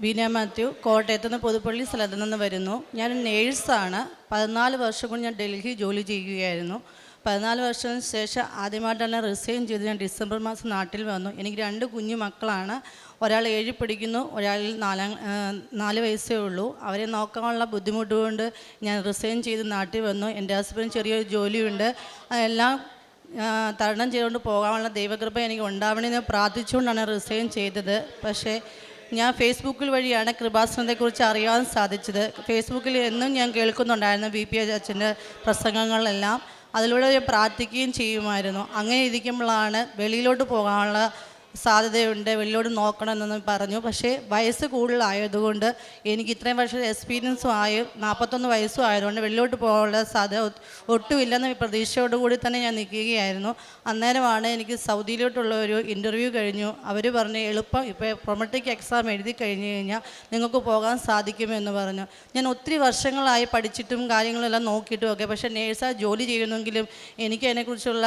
ബീന മാത്യു കോട്ടയത്ത് നിന്ന് പുതുപ്പള്ളി സ്ഥലത്ത് നിന്ന് വരുന്നു. ഞാൻ നേഴ്സാണ്. പതിനാല് വർഷം കൊണ്ട് ഞാൻ ഡൽഹി ജോലി ചെയ്യുകയായിരുന്നു. പതിനാല് വർഷത്തിന് ശേഷം ആദ്യമായിട്ടാണ് റിസൈൻ ചെയ്ത് ഞാൻ ഡിസംബർ മാസം നാട്ടിൽ വന്നു. എനിക്ക് രണ്ട് കുഞ്ഞു മക്കളാണ്. ഒരാൾ ഏഴ് പഠിക്കുന്നു ഒരാളിൽ നാലാം നാല് വയസ്സേ ഉള്ളൂ. അവരെ നോക്കാനുള്ള ബുദ്ധിമുട്ട് കൊണ്ട് ഞാൻ റിസൈൻ ചെയ്ത് നാട്ടിൽ വന്നു. എന്റെ ഹസ്ബൻഡ് ചെറിയൊരു ജോലിയുണ്ട്. അതെല്ലാം തരണം ചെയ്തുകൊണ്ട് പോകാനുള്ള ദൈവകൃപ എനിക്ക് ഉണ്ടാവണമെന്ന് പ്രാർത്ഥിച്ചുകൊണ്ടാണ് റിസൈൻ ചെയ്തത്. പക്ഷേ ഞാൻ ഫേസ്ബുക്കിൽ വഴിയാണ് കൃപാസനത്തെക്കുറിച്ച് അറിയാൻ സാധിച്ചത്. ഫേസ്ബുക്കിൽ എന്നും ഞാൻ കേൾക്കുന്നുണ്ടായിരുന്നു വി. പി. അച്ഛന്റെ പ്രസംഗങ്ങളെല്ലാം. അതിലൂടെ പ്രാർത്ഥിക്കുകയും ചെയ്യുമായിരുന്നു. അങ്ങനെ ഇരിക്കുമ്പോഴാണ് വെളിയിലോട്ട് പോകാനുള്ള സാധ്യതയുണ്ട് വെളിയിലോട്ട് നോക്കണമെന്ന് പറഞ്ഞു. പക്ഷേ വയസ്സ് കൂടുതലായതുകൊണ്ട് എനിക്ക് ഇത്രയും വർഷം എക്സ്പീരിയൻസും ആയി നാൽപ്പത്തൊന്ന് വയസ്സും ആയതുകൊണ്ട് വെളിയിലോട്ട് പോകാനുള്ള സാധ്യത ഒട്ടുമില്ലെന്ന് പ്രതീക്ഷയോടുകൂടി തന്നെ ഞാൻ നിൽക്കുകയായിരുന്നു. അന്നേരമാണ് എനിക്ക് സൗദിയിലോട്ടുള്ള ഒരു ഇന്റർവ്യൂ കഴിഞ്ഞു. അവർ പറഞ്ഞു എളുപ്പം ഇപ്പോൾ പ്രൊമട്ടിക് എക്സാം എഴുതി കഴിഞ്ഞ് കഴിഞ്ഞാൽ നിങ്ങൾക്ക് പോകാൻ സാധിക്കുമെന്ന് പറഞ്ഞു. ഞാൻ ഒത്തിരി വർഷങ്ങളായി പഠിച്ചിട്ടും കാര്യങ്ങളെല്ലാം നോക്കിയിട്ടും ഒക്കെ പക്ഷേ നേഴ്സായി ജോലി ചെയ്യുന്നെങ്കിലും എനിക്ക് അതിനെക്കുറിച്ചുള്ള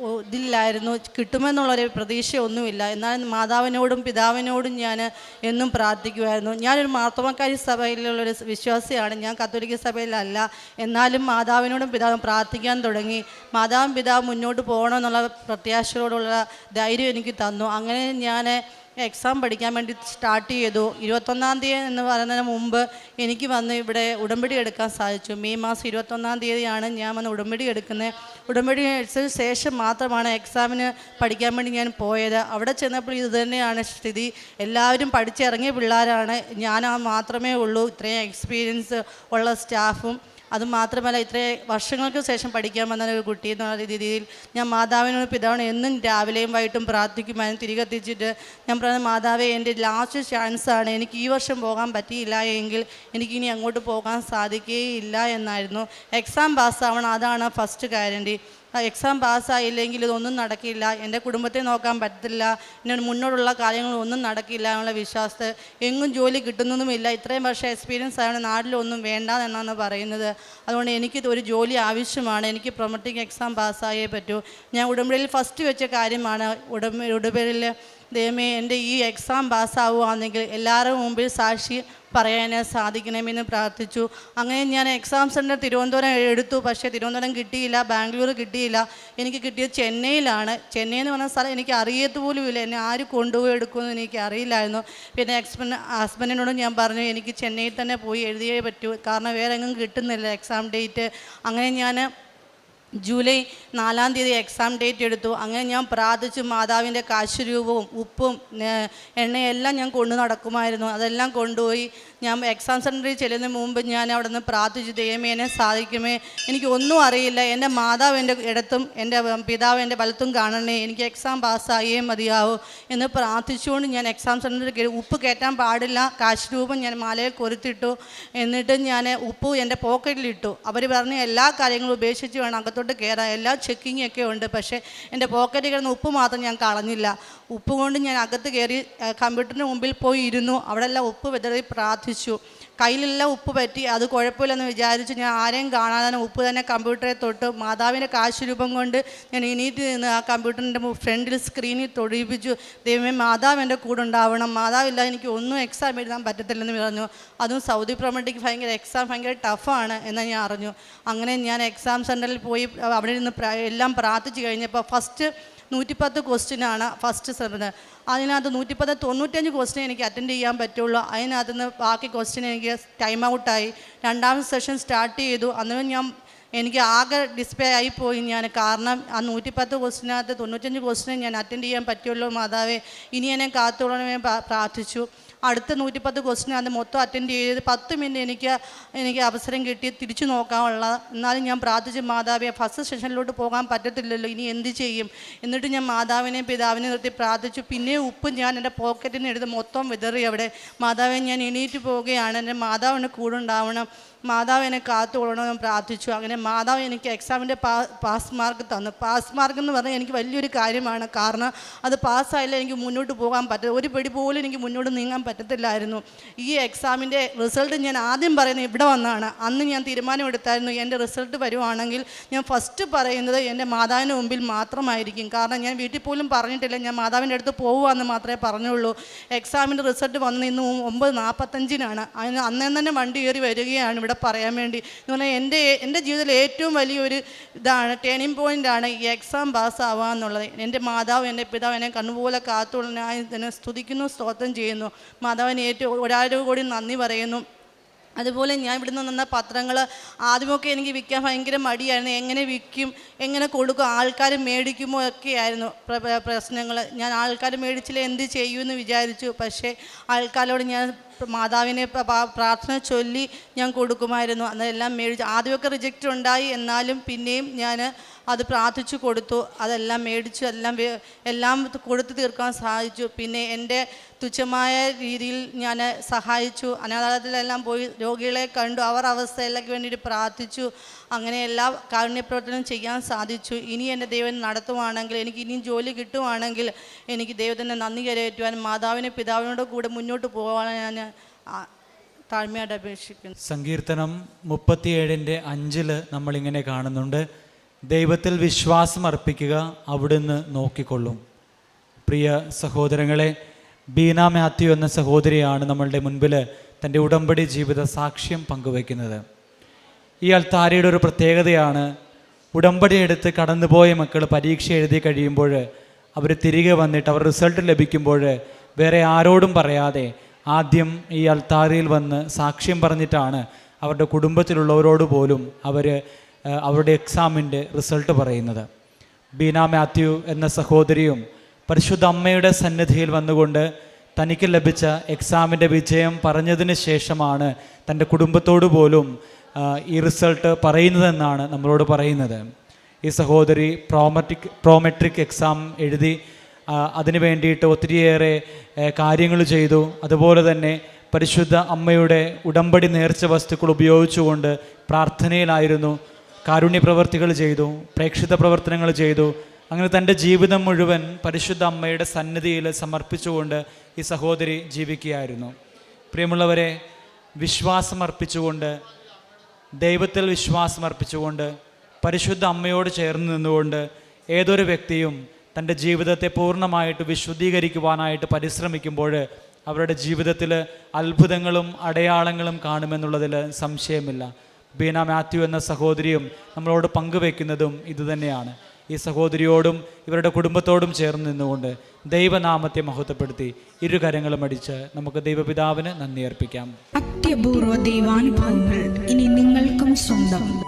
ഇതില്ലായിരുന്നു. കിട്ടുമെന്നുള്ളൊരു പ്രതീക്ഷയൊന്നുമില്ല. എന്നാൽ മാതാവിനോടും പിതാവിനോടും ഞാൻ എന്നും പ്രാർത്ഥിക്കുമായിരുന്നു. ഞാനൊരു മാർത്തോമക്കാരി സഭയിലുള്ളൊരു വിശ്വാസിയാണ്. ഞാൻ കത്തോലിക്ക സഭയിലല്ല. എന്നാലും മാതാവിനോടും പിതാവും പ്രാർത്ഥിക്കാൻ തുടങ്ങി. മാതാവും പിതാവും മുന്നോട്ട് പോകണമെന്നുള്ള പ്രത്യാശയോടുള്ള ധൈര്യം എനിക്ക് തന്നു. അങ്ങനെ ഞാൻ എക്സാം പഠിക്കാൻ വേണ്ടി സ്റ്റാർട്ട് ചെയ്തു. ഇരുപത്തൊന്നാം തീയതി എന്ന് പറയുന്നതിന് മുമ്പ് എനിക്ക് വന്ന് ഇവിടെ ഉടമ്പടി എടുക്കാൻ സാധിച്ചു. മെയ് മാസം ഇരുപത്തൊന്നാം തീയതിയാണ് ഞാൻ വന്ന് ഉടമ്പടി എടുക്കുന്നത്. ഉടമ്പടി എടുത്തതിന് ശേഷം മാത്രമാണ് എക്സാമിന് പഠിക്കാൻ വേണ്ടി ഞാൻ പോയത്. അവിടെ ചെന്നപ്പോൾ ഇത് തന്നെയാണ് സ്ഥിതി. എല്ലാവരും പഠിച്ചിറങ്ങിയ പിള്ളേരാണ്. ഞാൻ മാത്രമേ ഉള്ളൂ. ഇത്രയും എക്സ്പീരിയൻസ് ഉള്ള സ്റ്റാഫും അത് മാത്രമല്ല ഇത്രേ വർഷങ്ങൾക്ക് ശേഷം പഠിക്കാൻ വന്ന ഒരു കുട്ടി എന്നുള്ള രീതിയിൽ ഞാൻ മാതാവിനോട് പിതാവിനെ എന്നും രാവിലെയും വൈകിട്ടും പ്രാർത്ഥിക്കുമായിരുന്നു. തിരികെ എത്തിച്ചിട്ട് ഞാൻ പറഞ്ഞ മാതാവേ എന്റെ ലാസ്റ്റ് ചാൻസാണ് എനിക്ക് ഈ വർഷം പോകാൻ പറ്റിയില്ല എങ്കിൽ എനിക്കിനി അങ്ങോട്ട് പോകാൻ സാധിക്കുകയില്ല എന്നായിരുന്നു. എക്സാം പാസ്സാവണം അതാണ് ഫസ്റ്റ് ഗ്യാരണ്ടി എക്സാം പാസ്സായില്ലെങ്കിൽ ഇതൊന്നും നടക്കില്ല. എന്റെ കുടുംബത്തെ നോക്കാൻ പറ്റത്തില്ല. എന്റെ മുന്നോട്ടുള്ള കാര്യങ്ങളൊന്നും നടക്കില്ല എന്നുള്ള വിശ്വാസത്തെ എങ്ങും ജോലി കിട്ടുന്നതുമില്ല. ഇത്രയും വർഷം എക്സ്പീരിയൻസ് ആയതുകൊണ്ട് നാട്ടിലൊന്നും വേണ്ട എന്നാണ് പറയുന്നത്. അതുകൊണ്ട് എനിക്ക് ഒരു ജോലി ആവശ്യമാണ്. എനിക്ക് പ്രൊമോട്ടിങ് എക്സാം പാസ്സായേ പറ്റൂ. ഞാൻ ഉടമ്പടിയിൽ ഫസ്റ്റ് വെച്ച കാര്യമാണ്. ഉടമ്പ ഉടമ്പടിയിൽ ദൈവമേ എന്റെ ഈ എക്സാം പാസ്സാവുകയാണെങ്കിൽ എല്ലാവരുടെ മുമ്പിൽ സാക്ഷി പറയാൻ സാധിക്കണമെന്ന് പ്രാർത്ഥിച്ചു. അങ്ങനെ ഞാൻ എക്സാം സെന്റർ തിരുവനന്തപുരം എടുത്തു. പക്ഷേ തിരുവനന്തപുരം കിട്ടിയില്ല ബാംഗ്ലൂർ കിട്ടിയില്ല. എനിക്ക് കിട്ടിയത് ചെന്നൈയിലാണ്. ചെന്നൈ എന്ന് പറഞ്ഞ സ്ഥലം എനിക്ക് അറിയത്ത് പോലുമില്ല എന്നെ ആര് കൊണ്ടുപോയി എടുക്കുമെന്ന് എനിക്ക് അറിയില്ലായിരുന്നു. പിന്നെ എക്സ്പെൻ ഹസ്ബൻഡിനോടും ഞാൻ പറഞ്ഞു എനിക്ക് ചെന്നൈയിൽ തന്നെ പോയി എഴുതിയേ പറ്റൂ. കാരണം വേറെ എങ്ങും കിട്ടുന്നില്ല എക്സാം ഡേറ്റ് അങ്ങനെ ഞാൻ ജൂലൈ നാലാം തീയതി എക്സാം ഡേറ്റ് എടുത്തു. അങ്ങനെ ഞാൻ പ്രാർത്ഥിച്ചു മാതാവിന്റെ കാശുരൂപവും ഉപ്പും എണ്ണയെല്ലാം ഞാൻ കൊണ്ടു നടക്കുമായിരുന്നു. അതെല്ലാം കൊണ്ടുപോയി ഞാൻ എക്സാം സെന്ററിൽ ചെല്ലുന്ന മുമ്പ് ഞാൻ അവിടെ നിന്ന് പ്രാർത്ഥിച്ചു ദൈവമേ എന്നെ സാധിക്കുമേ. എനിക്ക് ഒന്നും അറിയില്ല. എന്റെ മാതാവ് എന്റെ ഇടത്തും എന്റെ പിതാവ് എന്റെ വലത്തും കാണണേ. എനിക്ക് എക്സാം പാസ്സായേ മതിയാവൂ. എന്ന് പ്രാർത്ഥിച്ചുകൊണ്ട് ഞാൻ എക്സാം സെന്ററിൽ കയറി ഉപ്പ് കയറ്റാൻ പാടില്ല. കാശുരൂപം ഞാൻ മാലയിൽ കൊരുത്തിട്ടു. എന്നിട്ട് ഞാൻ ഉപ്പ് എന്റെ പോക്കറ്റിലിട്ടു അവർ പറഞ്ഞ എല്ലാ കാര്യങ്ങളും ഉപേക്ഷിച്ച് വേണം അകത്തോട്ട് കയറാൻ എല്ലാ ചെക്കിങ് ഒക്കെ ഉണ്ട്. പക്ഷേ എന്റെ പോക്കറ്റിൽ കിടന്ന ഉപ്പ് മാത്രം ഞാൻ കളഞ്ഞില്ല. ഉപ്പ് കൊണ്ട് ഞാൻ അകത്ത് കയറി കമ്പ്യൂട്ടറിന് മുമ്പിൽ പോയി ഇരുന്നു. അവിടെ എല്ലാം ഉപ്പ് വിതറി പ്രാർത്ഥിച്ചു. കയ്യിലെല്ലാം ഉപ്പ് പറ്റി. അത് കുഴപ്പമില്ലെന്ന് വിചാരിച്ച്. ഞാൻ ആരെയും കാണാതെ ഉപ്പ് തന്നെ കമ്പ്യൂട്ടറെ തൊട്ട്. മാതാവിന്റെ കാശ് രൂപം കൊണ്ട് ഞാൻ എണീറ്റ് നിന്ന് ആ കമ്പ്യൂട്ടറിന്റെ ഫ്രണ്ടിൽ സ്ക്രീനിൽ തൊഴിപ്പിച്ചു ദൈവമേ മാതാവ് എന്റെ കൂടെ ഉണ്ടാവണം. മാതാവില്ല എനിക്ക് ഒന്നും എക്സാം എഴുതാൻ പറ്റത്തില്ലെന്ന് പറഞ്ഞു. അതും സൗദി പ്രമണ്ടിക്ക് ഭയങ്കര എക്സാം ഭയങ്കര ടഫാണ് എന്ന് ഞാൻ അറിഞ്ഞു. അങ്ങനെ ഞാൻ എക്സാം സെന്ററിൽ പോയി അവിടെ നിന്ന് എല്ലാം പ്രാർത്ഥിച്ചു കഴിഞ്ഞപ്പോൾ ഫസ്റ്റ് നൂറ്റിപ്പത്ത് ക്വസ്റ്റ്യനാണ് ഫസ്റ്റ് സെമിന് അതിനകത്ത് നൂറ്റിപ്പത്ത് തൊണ്ണൂറ്റഞ്ച് ക്വസ്റ്റ്യൻ എനിക്ക് അറ്റൻഡ് ചെയ്യാൻ പറ്റുള്ളൂ. അതിനകത്ത് നിന്ന് ബാക്കി ക്വസ്റ്റ്യൻ എനിക്ക് ടൈം ഔട്ടായി രണ്ടാമത്തെ സെഷൻ സ്റ്റാർട്ട് ചെയ്തു. അന്നേരം ഞാൻ എനിക്ക് ആകെ ഡിസ്പ്ലേ ആയിപ്പോയി ഞാൻ. കാരണം ആ നൂറ്റിപ്പത്ത് ക്വസ്റ്റിനകത്ത് തൊണ്ണൂറ്റഞ്ച് ക്വസ്റ്റിനെ ഞാൻ അറ്റൻഡ് ചെയ്യാൻ പറ്റുള്ളൂ മാതാവേ. ഇനി എന്നെ കാത്തോളണമേ പ്രാ- പ്രാർത്ഥിച്ചു. അടുത്ത നൂറ്റിപ്പത്ത് അത് മൊത്തം അറ്റൻഡ് ചെയ്ത് പത്ത് മിനിറ്റ് എനിക്ക് എനിക്ക് അവസരം കിട്ടി തിരിച്ചു നോക്കാനുള്ള. എന്നാലും ഞാൻ പ്രാർത്ഥിച്ച് മാതാവിയെ ഫസ്റ്റ് സെഷനിലോട്ട് പോകാൻ പറ്റത്തില്ലല്ലോ ഇനി എന്ത് ചെയ്യും? എന്നിട്ട് ഞാൻ മാതാവിനെയും പിതാവിനെ നിർത്തി പ്രാർത്ഥിച്ചു. പിന്നെ ഉപ്പ് ഞാൻ എന്റെ പോക്കറ്റിന് എടുത്ത് മൊത്തം വിതറി അവിടെ. മാതാവിനെ ഞാൻ എണീറ്റ് പോവുകയാണ്. എന്റെ മാതാവിന്റെ കൂടെ ഉണ്ടാവണം. മാതാവ് എന്നെ കാത്തുകൊള്ളണമെന്ന് പ്രാർത്ഥിച്ചു. അങ്ങനെ മാതാവ് എനിക്ക് എക്സാമിന്റെ പാ പാസ് മാർക്ക് തന്നു. പാസ് മാർക്ക് എന്ന് പറഞ്ഞാൽ എനിക്ക് വലിയൊരു കാര്യമാണ്. കാരണം അത് പാസ്സായില്ല എനിക്ക് മുന്നോട്ട് പോകാൻ പറ്റില്ല ഒരു പിടി പോലും എനിക്ക് മുന്നോട്ട് നീങ്ങാൻ പറ്റത്തില്ലായിരുന്നു. ഈ എക്സാമിന്റെ റിസൾട്ട് ഞാൻ ആദ്യം പറയുന്നത് ഇവിടെ വന്നാണ്. അന്ന് ഞാൻ തീരുമാനമെടുത്തായിരുന്നു എന്റെ റിസൾട്ട് വരുവാണെങ്കിൽ ഞാൻ ഫസ്റ്റ് പറയുന്നത് എന്റെ മാതാവിന്റെ മുമ്പിൽ മാത്രമായിരിക്കും. കാരണം ഞാൻ വീട്ടിൽ പോലും പറഞ്ഞിട്ടില്ല ഞാൻ മാതാവിന്റെ അടുത്ത് പോകുവാന്ന് മാത്രമേ പറഞ്ഞുള്ളൂ. എക്സാമിന്റെ റിസൾട്ട് വന്ന് ഇന്ന് ഒമ്പത് നാൽപ്പത്തഞ്ചിനാണ് അതിന് അന്നേ തന്നെ വണ്ടി കയറി വരികയാണ് ഇവിടെ പറയാൻ വേണ്ടി. എന്ന് പറഞ്ഞാൽ എന്റെ എന്റെ ജീവിതത്തിൽ ഏറ്റവും വലിയൊരു ഇതാണ് ടേണിംഗ് പോയിന്റാണ് ഈ എക്സാം പാസ്സാവുക എന്നുള്ളത്. എന്റെ മാതാവ് എന്റെ പിതാവ് എന്നെ കണ്ണുപോലെ കാത്തുള്ളനായി തന്നെ സ്തുതിക്കുന്നു സ്തോത്രം ചെയ്യുന്നു. മാതാവിന് ഏറ്റവും ഒരായിരം കൂടി നന്ദി പറയുന്നു. അതുപോലെ ഞാൻ ഇവിടുന്ന് നിന്ന പത്രങ്ങൾ ആദ്യമൊക്കെ എനിക്ക് വിൽക്കാൻ ഭയങ്കര മടിയായിരുന്നു. എങ്ങനെ വിൽക്കും എങ്ങനെ കൊടുക്കും ആൾക്കാർ മേടിക്കുമോ ഒക്കെയായിരുന്നു പ്രശ്നങ്ങൾ. ഞാൻ ആൾക്കാർ മേടിച്ചില്ല എന്ത് ചെയ്യുമെന്ന് വിചാരിച്ചു. പക്ഷേ ആൾക്കാരോട് ഞാൻ മാതാവിനെ പ്രാർത്ഥന ചൊല്ലി ഞാൻ കൊടുക്കുമായിരുന്നു. അതെല്ലാം മേടിച്ച് ആദ്യമൊക്കെ റിജക്റ്റ് ഉണ്ടായി. എന്നാലും പിന്നെയും ഞാൻ അത് പ്രാർത്ഥിച്ചു കൊടുത്തു. അതെല്ലാം മേടിച്ചു. എല്ലാം എല്ലാം കൊടുത്തു തീർക്കാൻ സാധിച്ചു പിന്നെ എന്റെ തുച്ഛമായ രീതിയിൽ ഞാൻ സഹായിച്ചു. അനാഥാലയത്തിലെല്ലാം പോയി രോഗികളെ കണ്ടു. അവർ അവസ്ഥയിലേക്ക് വേണ്ടിയിട്ട് പ്രാർത്ഥിച്ചു. അങ്ങനെ എല്ലാ കാരുണ്യപ്രവർത്തനം ചെയ്യാൻ സാധിച്ചു. ഇനി എന്റെ ദൈവം നടത്തുവാണെങ്കിൽ എനിക്ക് ഇനിയും ജോലി കിട്ടുവാണെങ്കിൽ എനിക്ക് ദൈവത്തിന്റെ നന്ദി കരയറ്റുവാൻ മാതാവിനെ പിതാവിനോട് കൂടെ മുന്നോട്ട് പോകാൻ ഞാൻ ആ, താഴ്മയായിട്ട് അപേക്ഷിക്കുന്നു. സങ്കീർത്തനം മുപ്പത്തിയേഴിന്റെ അഞ്ചിൽ നമ്മളിങ്ങനെ കാണുന്നുണ്ട്. ദൈവത്തിൽ വിശ്വാസം അർപ്പിക്കുക അവിടുന്ന് നോക്കിക്കൊള്ളും. പ്രിയ സഹോദരങ്ങളെ ബീന മാത്യു എന്ന സഹോദരിയാണ് നമ്മളുടെ മുൻപിൽ തന്റെ ഉടമ്പടി ജീവിത സാക്ഷ്യം പങ്കുവയ്ക്കുന്നത്. ഈ അൽത്താരയുടെ ഒരു പ്രത്യേകതയാണ്. ഉടമ്പടി എടുത്ത് കടന്നുപോയ മക്കൾ പരീക്ഷ എഴുതി കഴിയുമ്പോൾ അവർ തിരികെ വന്നിട്ട് അവർ റിസൾട്ട് ലഭിക്കുമ്പോൾ വേറെ ആരോടും പറയാതെ ആദ്യം ഈ അൽത്താരയിൽ വന്ന് സാക്ഷ്യം പറഞ്ഞിട്ടാണ് അവരുടെ കുടുംബത്തിലുള്ളവരോട് പോലും അവർ അവരുടെ എക്സാമിന്റെ റിസൾട്ട് പറയുന്നത്. ബീന മാത്യു എന്ന സഹോദരിയും പരിശുദ്ധ അമ്മയുടെ സന്നിധിയിൽ വന്നുകൊണ്ട് തനിക്ക് ലഭിച്ച എക്സാമിന്റെ വിജയം പറഞ്ഞതിന് ശേഷമാണ് തന്റെ കുടുംബത്തോട് പോലും ഈ റിസൾട്ട് പറയുന്നതെന്നാണ് നമ്മളോട് പറയുന്നത്. ഈ സഹോദരി പ്രോമറ്റിക് പ്രോമെട്രിക് എക്സാം എഴുതി അതിന് വേണ്ടിയിട്ട് ഒത്തിരിയേറെ കാര്യങ്ങൾ ചെയ്തു. അതുപോലെ തന്നെ പരിശുദ്ധ അമ്മയുടെ ഉടമ്പടി നേർച്ച വസ്തുക്കൾ ഉപയോഗിച്ചുകൊണ്ട് പ്രാർത്ഥനയിലായിരുന്നു. കാരുണ്യ പ്രവർത്തികൾ ചെയ്തു പ്രേക്ഷിത പ്രവർത്തനങ്ങൾ ചെയ്തു. അങ്ങനെ തന്റെ ജീവിതം മുഴുവൻ പരിശുദ്ധ അമ്മയുടെ സന്നിധിയിൽ സമർപ്പിച്ചുകൊണ്ട് ഈ സഹോദരി ജീവിക്കുകയായിരുന്നു. പ്രിയമുള്ളവരെ വിശ്വാസമർപ്പിച്ചുകൊണ്ട് ദൈവത്തിൽ വിശ്വാസമർപ്പിച്ചുകൊണ്ട് പരിശുദ്ധ അമ്മയോട് ചേർന്ന് നിന്നുകൊണ്ട് ഏതൊരു വ്യക്തിയും തന്റെ ജീവിതത്തെ പൂർണമായിട്ട് വിശുദ്ധീകരിക്കുവാനായിട്ട് പരിശ്രമിക്കുമ്പോൾ അവരുടെ ജീവിതത്തിൽ അത്ഭുതങ്ങളും അടയാളങ്ങളും കാണുമെന്നുള്ളതിൽ സംശയമില്ല. ബീന മാത്യു എന്ന സഹോദരിയും നമ്മളോട് പങ്കുവെക്കുന്നതും ഇതുതന്നെയാണ്. ഈ സഹോദരിയോടും ഇവരുടെ കുടുംബത്തോടും ചേർന്ന് നിന്നുകൊണ്ട് ദൈവനാമത്തെ മഹത്വപ്പെടുത്തി ഇരു കരങ്ങളും അടിച്ച് നമുക്ക് ദൈവപിതാവിന് നന്ദി അർപ്പിക്കാം. അത്യപൂർവ ദൈവാനുഭവങ്ങൾ ഇനി നിങ്ങൾക്കും സ്വന്തം.